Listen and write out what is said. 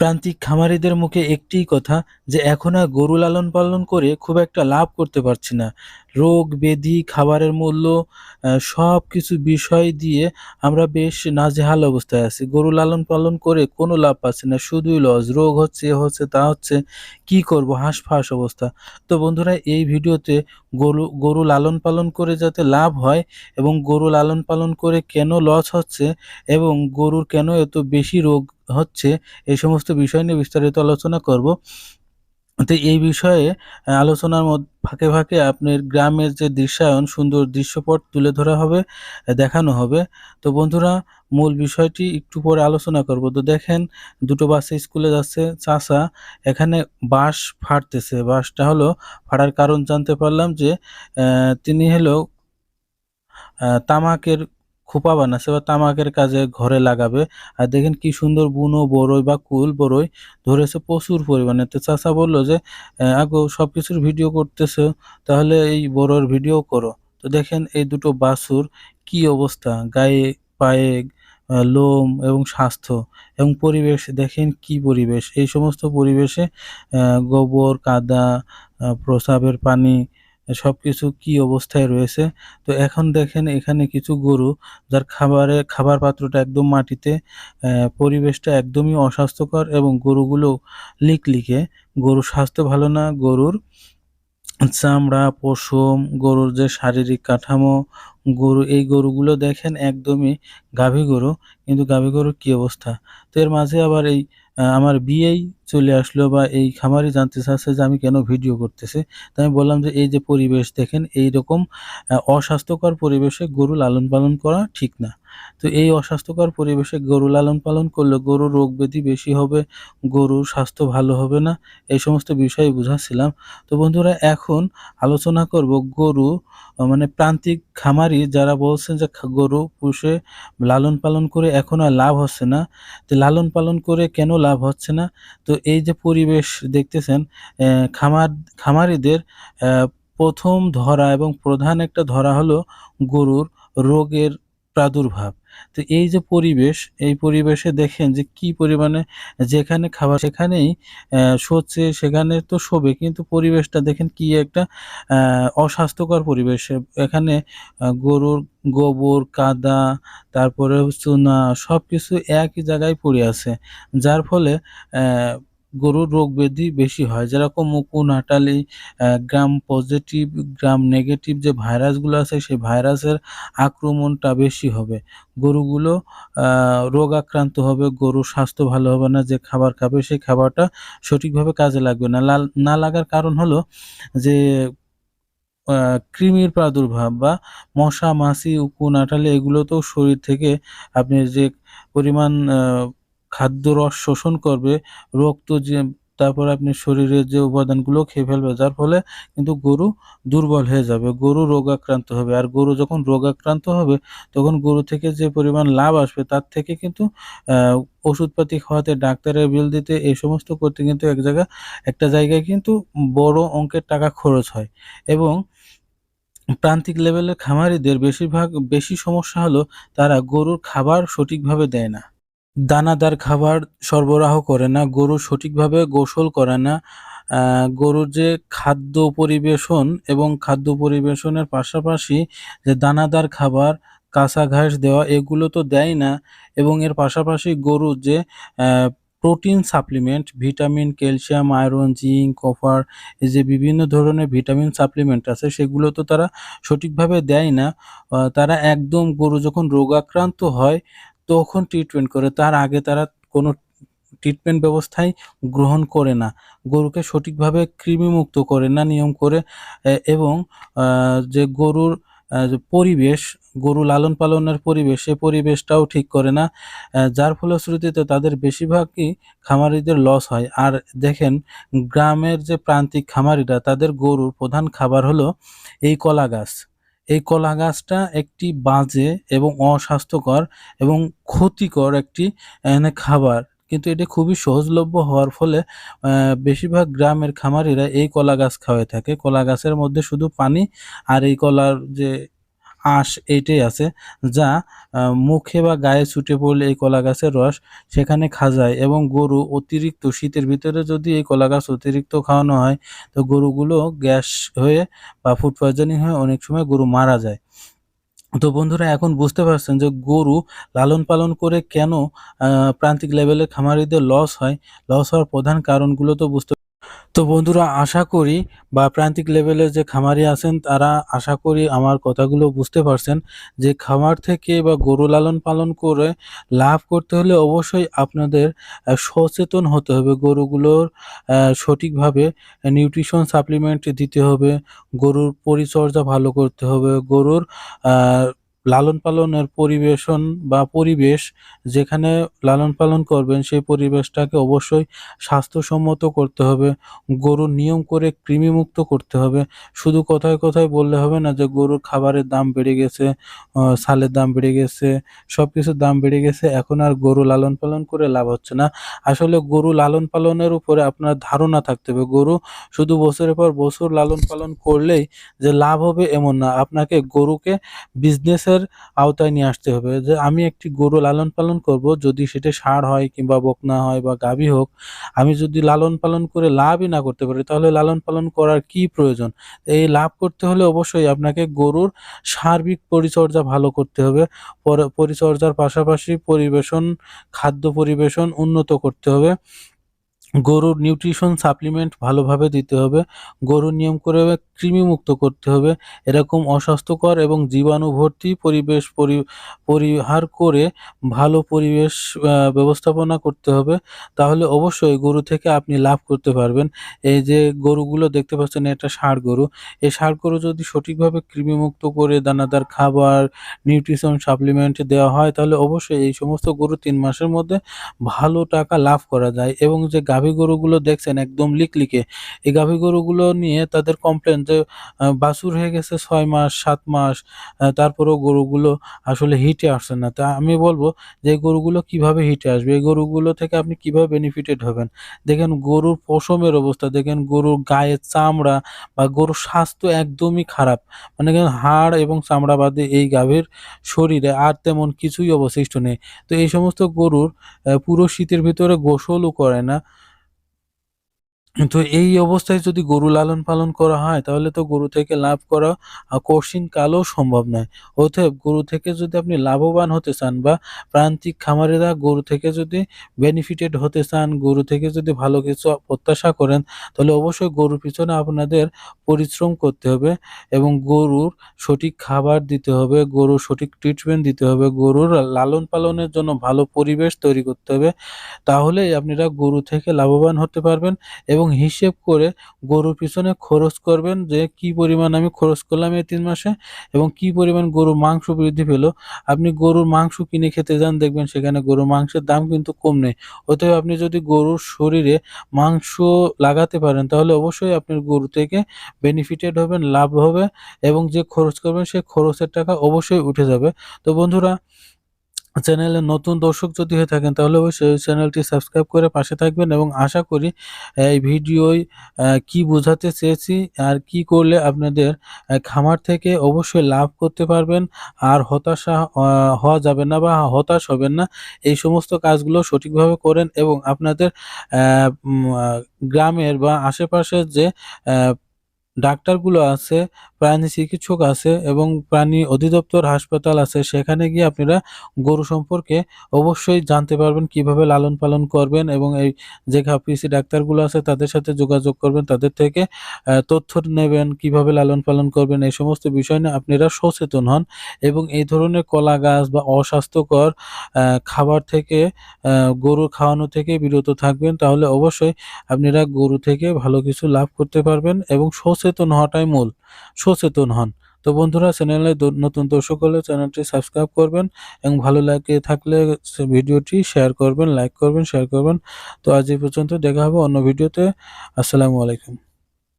প্রান্তিক খামারিদের মুখে একটিই কথা যে, এখন আর গরু লালন পালন করে খুব একটা লাভ করতে পারছি না। রোগ ব্যাধি খাবারের মূল্য সব কিছু বিষয় দিয়ে আমরা বেশ নাজেহাল অবস্থায় আছি। গরু লালন পালন করে কোনো লাভ পাচ্ছি না, শুধুই লস, রোগ হচ্ছে, এ হচ্ছে, তা হচ্ছে, কি করব? হাঁসফাঁস অবস্থা। তো বন্ধুরা, এই ভিডিওতে গরু গরু লালন পালন করে যাতে লাভ হয় এবং গরু লালন পালন করে কেন লস হচ্ছে এবং গরুর কেন এত বেশি রোগ হচ্ছে, এই সমস্ত বিষয় নিয়ে বিস্তারিত আলোচনা করব। তো এই বিষয়ে আলোচনার মধ্যে, ফাঁকে ফাঁকে আপনার গ্রামের যে দৃশ্যায়ন, সুন্দর দৃশ্যপট তুলে ধরা হবে দেখানো হবে। তো বন্ধুরা, মূল বিষয়টি একটু পরে আলোচনা করব। তো দেখেন, দুটো বাসে স্কুলে যাচ্ছে চাষা এখানে বাঁশ ফাটতেছে। বাঁশটা হলো ফাটার কারণ জানতে পারলাম যে তিনি হলো তামাকের খোপা বানাচ্ছে বা তামাকের কাজে ঘরে লাগাবে। আর দেখেন কি সুন্দর বুনো বড়ই বা কুল বড়ই ধরেছে প্রচুর পরিমাণে। তো চাচা বলল যে আগো সব কিছুর ভিডিও করতেছে, তাহলে এই বড়োর ভিডিও করো। তো দেখেন এই দুটো বাছুর কি অবস্থা, গায়ে, পায়ে লোম এবং স্বাস্থ্য এবং পরিবেশ, দেখেন কি পরিবেশ। এই সমস্ত পরিবেশে গোবর, কাদা প্রসাবের পানি সব কিছু কি অবস্থায় রয়েছে? তো এখন দেখেন এখানে কিছু গরু যার খাবারে, খাবার পাত্রটা একদম মাটিতে পরিবেশটা একদমই অস্বাস্থ্যকর এবং গরুগুলো লিকলিকে। গরুর স্বাস্থ্য ভালো না, গরুর চামড়া, পশম, গরুর যে শারীরিক কাঠামো, গরু, এই গরুগুলো দেখেন একদমই গাভী গরু, কিন্তু গাভী গরুর কী অবস্থা? তো এর মাঝে আবার এই আমার বিয়েই চলে আসলো বা এই খামারি জানতে চাচ্ছে যে আমি কেন ভিডিও করতেছি তাই আমি বললাম যে এই যে পরিবেশ দেখেন এই রকম অস্বাস্থ্যকর পরিবেশে গরু লালন পালন করা ঠিক না। তো এই অস্বাস্থ্যকর পরিবেশে গরু লালন পালন করলে গরুর রোগ ব্যাধি বেশি হবে, গরুর স্বাস্থ্য ভালো হবে না, এই সমস্ত বিষয় বুঝাচ্ছিলাম। তো বন্ধুরা, এখন আলোচনা করব গরু মানে প্রান্তিক খামারি যারা বলছেন যে গরু পুষে লালন পালন করে এখন আর লাভ হচ্ছে না। তো লালন পালন করে কেন লাভ হচ্ছে না? তো এই যে পরিবেশ দেখতেছেন খামার, খামারিদের প্রথম ধরা এবং প্রধান একটা ধরা হলো গরুর রোগের প্রাদুর্ভাব। তো এই যে পরিবেশ, এই পরিবেশে দেখেন যে কি পরিমাণে যেখানে খাবার সেখানেই শোচ্ছে সেখানে তো শোবে, কিন্তু পরিবেশটা দেখেন কি একটা অস্বাস্থ্যকর পরিবেশ। এখানে গরুর গোবর, কাদা, তারপরে চুনা সব কিছু একই জায়গায় পড়ে আছে। যার ফলে গরুর রোগ ব্যাধি বেশি হয়। যেরকম মুকু নাটালি গ্রাম পজিটিভ গ্রাম নেগেটিভ যে ভাইরাসগুলো আছে, সেই ভাইরাসের আক্রমণটা বেশি হবে। গরুগুলো রোগ আক্রান্ত হবে, গরুর স্বাস্থ্য ভালো হবে না, যে খাবার খাবে, সেই খাবারটা সঠিকভাবে কাজে লাগবে না। না লাগার কারণ হলো যে কৃমির প্রাদুর্ভাব বা মশা, মাছি উকু নাটালি এগুলোতেও শরীর থেকে আপনি যে পরিমাণ খাদ্য রস শোষণ করবে, রক্ত যে, তারপর আপনি শরীরের যে উপাদানগুলো খেয়ে ফেলবে, যার ফলে কিন্তু গরু দুর্বল হয়ে যাবে, গরু রোগাক্রান্ত হবে। আর গরু যখন রোগাক্রান্ত হবে, তখন গরু থেকে যে পরিমাণ লাভ আসবে, তার থেকে কিন্তু ওষুধপাতি খাওয়াতে, ডাক্তারের বিল দিতে, এই সমস্ত করতে কিন্তু এক জায়গা, একটা জায়গায় কিন্তু বড় অঙ্কের টাকা খরচ হয়। এবং প্রান্তিক লেভেলের খামারিদের বেশিরভাগ, বেশি সমস্যা হলো তারা গরুর খাবার সঠিকভাবে দেয় না। দানাদার খাবার সরবরাহ করে না, গরু সঠিকভাবে গোসল করে না। গরুর যে খাদ্য পরিবেশন এবং খাদ্য পরিবেশনের পাশাপাশি যে দানাদার খাবার, কাঁচা ঘাস দেওয়া, এগুলো তো দেয় না এবং এর পাশাপাশি গরুর যে protein supplement, vitamin, calcium, iron, zinc, copper, এই যে বিভিন্ন ধরনের ভিটামিন সাপ্লিমেন্ট আছে, সেগুলো তো তারা সঠিকভাবে দেয় না। তারা একদম গরু যখন রোগাক্রান্ত হয় তখন ট্রিটমেন্ট করে। তার আগে তারা কোনো ট্রিটমেন্ট ব্যবস্থাই গ্রহণ করে না। গরুকে সঠিকভাবে কৃমিমুক্ত করে না, নিয়ম করে এবং যে গরুর পরিবেশ, গরু লালন পালনের পরিবেশ, সে পরিবেশটাও ঠিক করে না। যার ফলশ্রুতিতে তাদের বেশিরভাগই খামারিদের লস হয়। আর দেখেন, গ্রামের যে প্রান্তিক খামারিরা, তাদের গরুর প্রধান খাবার হলো এই কলা গাছ। এই কলা গাছটা একটি বাজে এবং অস্বাস্থ্যকর এবং ক্ষতিকর একটি খাবার। কিন্তু এটি খুবই সহজলভ্য হওয়ার ফলে বেশিরভাগ গ্রামের খামারিরা এই কলা গাছ খাওয়াই থাকে। কলা গাছের মধ্যে শুধু পানি আর এই কলার যে আঁশ এইটাই আছে, যা মুখে বা গায়ে ছুটে পড়লে এই কলা গাছের রস সেখানে খাজায় এবং গরু অতিরিক্ত শীতের ভিতরে যদি এই কলা গাছ অতিরিক্ত খাওয়ানো হয়, তো গরুগুলো গ্যাস হয়ে বা ফুড পয়জনিং হয়ে অনেক সময় গরু মারা যায়। তো বন্ধুরা, এখন বুঝতে পারছেন যে গরু লালন পালন করে কেন প্রান্তিক লেভেলে খামারিদের লস হয়। লস হওয়ার প্রধান কারণগুলো তো বুঝতে তো বন্ধুরা, আশা করি বা প্রান্তিক লেভেলে যে খামারি আছেন, তারা আশা করি আমার কথাগুলো বুঝতে পারছেন যে খামার থেকে বা গরু লালন পালন করে লাভ করতে হলে অবশ্যই আপনাদের সচেতন হতে হবে। গরুগুলোর সঠিকভাবে নিউট্রিশন সাপ্লিমেন্ট দিতে হবে, গরুর পরিচর্যা ভালো করতে হবে, গরুর লালন পালনের পরিবেশন বা পরিবেশ যেখানে লালন পালন করবেন, সেই পরিবেশটাকে অবশ্যই স্বাস্থ্যসম্মত করতে হবে। গরুর নিয়ম করে কৃমিমুক্ত করতে হবে। শুধু কথায় কথায় বললে হবে না যে, গরুর খাবারের দাম বেড়ে গেছে সালের দাম বেড়ে গেছে সব কিছুর দাম বেড়ে গেছে, এখন আর গরু লালন পালন করে লাভ হচ্ছে না। আসলে গরু লালন পালনের উপরে আপনার ধারণা থাকতে হবে। গরু শুধু বছরের পর বছর লালন পালন করলেই যে লাভ হবে এমন না। আপনাকে গরুকে বিজনেসের আওতায় নিয়ে আসতে হবে। যে আমি একটি গরু লালন পালন করব, যদি সেটা সার হয় কিংবা বকনা হয় বা গাভী হোক, আমি যদি লালন পালন করে লাভই না করতে পারি, তাহলে লালন পালন করার কি প্রয়োজন? এই লাভ করতে হলে অবশ্যই আপনাকে গরুর সার্বিক পরিচর্যা ভালো করতে হবে। পরিচর্যার পাশাপাশি পরিবেশন, খাদ্য পরিবেশন উন্নত করতে হবে। গরুর নিউট্রিশন সাপ্লিমেন্ট ভালোভাবে দিতে হবে। গরুর নিয়ম করে কৃমিমুক্ত করতে হবে। এরকম অস্বাস্থ্যকর এবং জীবাণু ভর্তি পরিবেশ পরি- পরিহার করে ভালো পরিবেশ ব্যবস্থাপনা করতে হবে। তাহলে অবশ্যই গরু থেকে আপনি লাভ করতে পারবেন। এই যে গরুগুলো দেখতে পাচ্ছেন, এটা ষাঁড় গরু। এই ষাঁড় গরু যদি সঠিকভাবে কৃমিমুক্ত করে দানাদার খাবার নিউট্রিশন সাপ্লিমেন্ট দেওয়া হয়, তাহলে অবশ্যই এই সমস্ত গরু তিন মাসের মধ্যে ভালো টাকা লাভ করা যায়। এবং যে গাভী গরুগুলো দেখছেন একদম লিকলিকে এই গাভী গরুগুলো নিয়ে তাদের কমপ্লেন যে বাছুর হয়ে গেছে ছয় মাস, সাত মাস তারপরেও গরুগুলো আসলে হিটে আসছে না। তা আমি বলব যে গরুগুলো কীভাবে হিটে আসবে? এই গরুগুলো থেকে আপনি কীভাবে বেনিফিটেড হবেন? দেখেন গরুর পশমের অবস্থা, দেখেন গরুর গায়ের চামড়া বা গরুর স্বাস্থ্য একদমই খারাপ। মানে হাড় এবং চামড়া বাদে এই গাভীর শরীরে আর তেমন কিছুই অবশিষ্ট নেই। তো এই সমস্ত গরুর পুরো শীতের ভিতরে গোসলও করে না। তো এই অবস্থায় যদি গরু লালন পালন করা হয়, তাহলে তো গরু থেকে লাভ করা কঠিন কালও সম্ভব নয়। অতএব গরু থেকে যদি আপনি লাভবান হতে চান বা প্রান্তিক খামারেরা গরু থেকে যদি বেনিফিটেড হতে চান, গরু থেকে যদি ভালো কিছু প্রত্যাশা করেন, তাহলে অবশ্যই গরুর পিছনে আপনাদের পরিশ্রম করতে হবে এবং গরুর সঠিক খাবার দিতে হবে, গরুর সঠিক ট্রিটমেন্ট দিতে হবে, গরুর লালন পালনের জন্য ভালো পরিবেশ তৈরি করতে হবে। তাহলেই আপনারা গরু থেকে লাভবান হতে পারবেন এবং হিসেব করে গরুর পিছনে খরচ করবেন যে কি পরিমাণ আমি খরচ করলাম এই তিন মাসে এবং কি পরিমাণ গরুর মাংস বৃদ্ধি পেল। আপনি গরুর মাংস কিনে খেতে যান, দেখবেন সেখানে গরুর মাংসের দাম কিন্তু কম নেই। অতএব আপনি যদি গরুর শরীরে মাংস লাগাতে পারেন, তাহলে অবশ্যই আপনার গরু থেকে বেনিফিটেড হবেন, লাভ হবে এবং যে খরচ করবেন সেই খরচের টাকা অবশ্যই উঠে যাবে। তো বন্ধুরা চ্যানেলে নতুন দর্শক যদি হয়ে থাকেন, তাহলে অবশ্যই চ্যানেলটি সাবস্ক্রাইব করে পাশে থাকবেন এবং আশা করি এই ভিডিওয় কি বোঝাতে চেয়েছি আর কি করলে আপনাদের খামার থেকে অবশ্যই লাভ করতে পারবেন আর হতাশা হওয়া যাবে না বা হতাশ হবেন না। এই সমস্ত কাজগুলো সঠিকভাবে করেন এবং আপনাদের গ্রামের বা আশেপাশের যে ডাক্তারগুলো আছে, প্রাণী চিকিৎসক আছে এবং প্রাণী অধিদপ্তর হাসপাতাল আছে। সেখানে গিয়ে আপনারা গরু সম্পর্কে অবশ্যই জানতে পারবেন, কীভাবে লালন পালন করবেন এবং এই যে পিসি ডাক্তারগুলো আছে তাদের সাথে যোগাযোগ করবেন, তাদের থেকে তথ্য নেবেন, কীভাবে লালন পালন করবেন, এই সমস্ত বিষয় নিয়ে আপনারা সচেতন হন এবং এই ধরনের কলা গাছ বা অস্বাস্থ্যকর খাবার থেকে গরু খাওয়ানো থেকে বিরত থাকবেন, তাহলে অবশ্যই আপনারা গরু থেকে ভালো কিছু লাভ করতে পারবেন এবং সচেতন হওয়াটাই মূল, সচেতন হন। তো বন্ধুরা, চ্যানেলে নতুন দর্শক হলে চ্যানেলটি সাবস্ক্রাইব করবেন এবং ভালো লাগে থাকলে ভিডিওটি শেয়ার করবেন, লাইক করবেন, শেয়ার করবেন। তো আজ এই পর্যন্ত দেখা হবে অন্য ভিডিওতে। আসসালামু আলাইকুম।